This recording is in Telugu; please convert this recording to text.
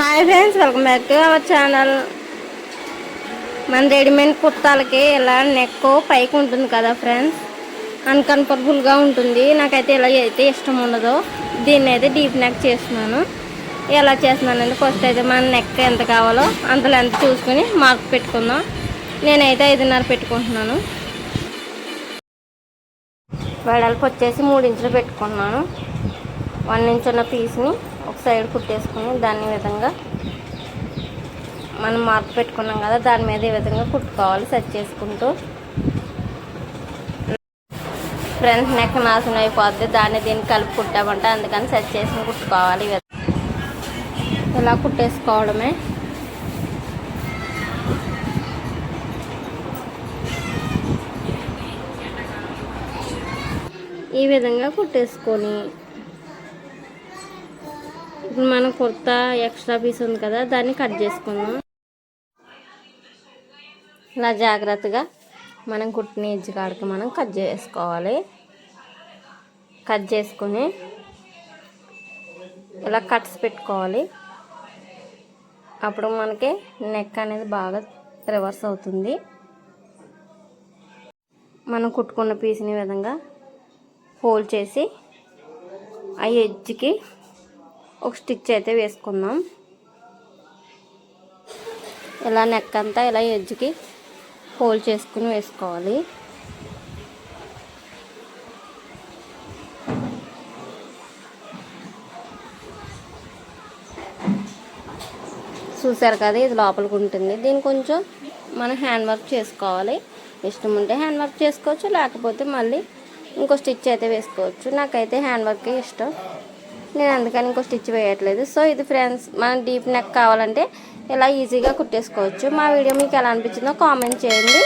Hi friends welcome back to our channel. మన రెడీమేడ్ కుర్తాలకి ఇలా నెక్ పైకి ఉంటుంది కదా ఫ్రెండ్స్? అన్కంఫర్టబుల్గా ఉంటుంది. నాకైతే ఇలా అయితే ఇష్టం ఉండదు. దీన్ని అయితే డీప్ నెక్ చేస్తున్నాను. ఎలా చేస్తున్నానంటే ఫస్ట్ అయితే మన నెక్ ఎంత కావాలో అంత లెంత్ చూసుకొని మార్క్ పెట్టుకుందాం. నేనైతే ఐదున్నర పెట్టుకుంటున్నాను. వెడల్పు వచ్చేసి మూడు ఇంచులు పెట్టుకున్నాను వన్ ఇంచ్ ఉన్న పీస్ని ఒక సైడ్ కుట్టేసుకుని దాన్ని విధంగా మనం మార్క్ పెట్టుకున్నాం కదా దాని మీద ఈ విధంగా కుట్టుకోవాలి సెట్ చేసుకుంటూ. ఫ్రెండ్స్ నెక్ నాశనం అయిపోద్ది దాన్ని దీన్ని కలిపి కుట్టామంటే అందుకని సెట్ చేసి కుట్టుకోవాలి ఈ విధంగా. ఇలా కుట్టేసుకోవడమే. ఈ విధంగా కుట్టేసుకొని ఇప్పుడు మనం కుర్తా ఎక్స్ట్రా పీస్ ఉంది కదా దాన్ని కట్ చేసుకుందాం. ఇలా జాగ్రత్తగా మనం కుట్టిన ఎజ్జు కాడికి మనం కట్ చేసుకోవాలి. కట్ చేసుకొని ఇలా కట్స్ పెట్టుకోవాలి. అప్పుడు మనకి నెక్ అనేది బాగా రివర్స్ అవుతుంది. మనం కుట్టుకున్న పీస్ని విధంగా ఫోల్డ్ చేసి ఆ ఎడ్జ్కి ఒక స్టిచ్ అయితే వేసుకుందాం. ఇలా నెక్ అంతా ఇలా ఎడ్జ్కి హోల్డ్ చేసుకుని వేసుకోవాలి. చూసారు కదా ఇది లోపలికి ఉంటుంది. దీన్ని కొంచెం మనం హ్యాండ్ వర్క్ చేసుకోవాలి. ఇష్టం ఉంటే హ్యాండ్ వర్క్ చేసుకోవచ్చు లేకపోతే మళ్ళీ ఇంకో స్టిచ్ అయితే వేసుకోవచ్చు. నాకైతే హ్యాండ్ వర్కే ఇష్టం. నేను అందుకని ఇంకో స్టిచ్ వేయట్లేదు. సో ఇది ఫ్రెండ్స్ మనం డీప్ నెక్ కావాలంటే ఇలా ఈజీగా కుట్టేసుకోవచ్చు. మా వీడియో మీకు ఎలా అనిపించిందో కామెంట్ చేయండి.